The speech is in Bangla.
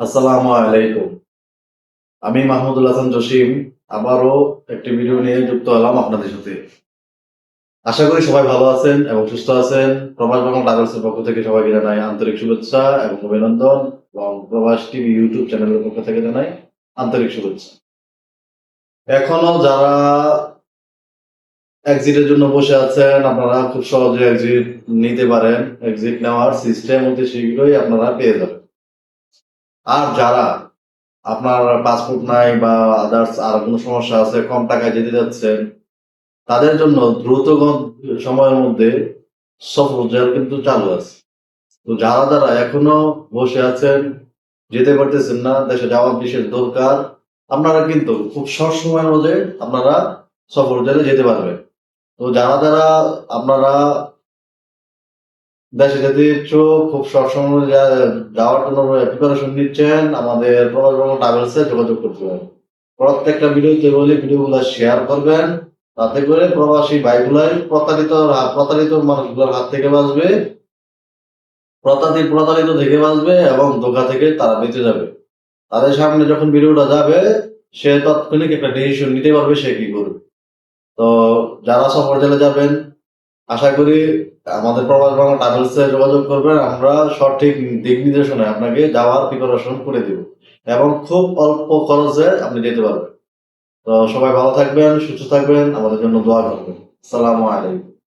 আসসালামু আলাইকুম। আমি মাহমুদুল হাসান জসিম, আবারও একটি ভিডিও নিয়ে যুক্ত হলাম আপনাদের সাথে। আশা করি সবাই ভালো আছেন এবং সুস্থ আছেন। প্রবাস বাংলা ট্রাভেলসের পক্ষ থেকে সবাইকে জানাই আন্তরিক শুভেচ্ছা এবং অভিনন্দন এবং প্রবাস টিভি ইউটিউব চ্যানেলের পক্ষ থেকে জানাই আন্তরিক শুভেচ্ছা। এখনও যারা এক্সিটের জন্য বসে আছেন, আপনারা খুব সহজে এক্সিট নিতে পারেন। এক্সিট নেওয়ার সিস্টেম অতি শীঘ্রই আপনারা পেয়ে যাবেন। আর যারা আপনার পাসপোর্ট নাই বা আদার্স আর কোনো সমস্যা আছে, কম টাকায় যেতে যাচ্ছেন, তাদের জন্য দ্রুত সময়ের মধ্যে সফর জেল কিন্তু চালু আছে। তো যারা যারা এখনও বসে আছেন, যেতে পারতেছেন না, দেশে যাওয়ার বিশেষ দরকার, আপনারা কিন্তু খুব শর্ট সময়ের মধ্যে আপনারা সফর জেলে যেতে পারবেন। তো যারা যারা আপনারা দেশে যেতে ইচ্ছুক খুব সবসময় যাওয়ার জন্য প্রিপারেশন নিচ্ছেন। আমাদের প্রবাস ট্রাভেলসে যোগাযোগ করতে প্রত্যেকটা ভিডিওতে বলি, ভিডিওগুলো শেয়ার করবেন। তাতে করে প্রবাসী ভাইগুলাই প্রতারিত প্রতারিত মানুষগুলোর হাত থেকে বাঁচবে। প্রতারিত প্রতারিত থেকে বাঁচবে এবং ধোকা থেকে তারা বেঁচে যাবে। তাদের সামনে যখন ভিডিওটা যাবে, সে তাৎক্ষণিক একটা ডিসিশন নিতে পারবে সে কি করবে। তো যারা সফর জেলে যাবেন আশা করি আমাদের প্রবাস বাংলা ট্রাভেলসে যোগাযোগ করবেন। আমরা সঠিক দিক নির্দেশনে আপনাকে যাওয়ার প্রিপারেশন করে দেব এবং খুব অল্প খরচে আপনি যেতে পারবেন। তো সবাই ভালো থাকবেন, সুস্থ থাকবেন, আমাদের জন্য দোয়া করবেন। সালামু আলাইকুম।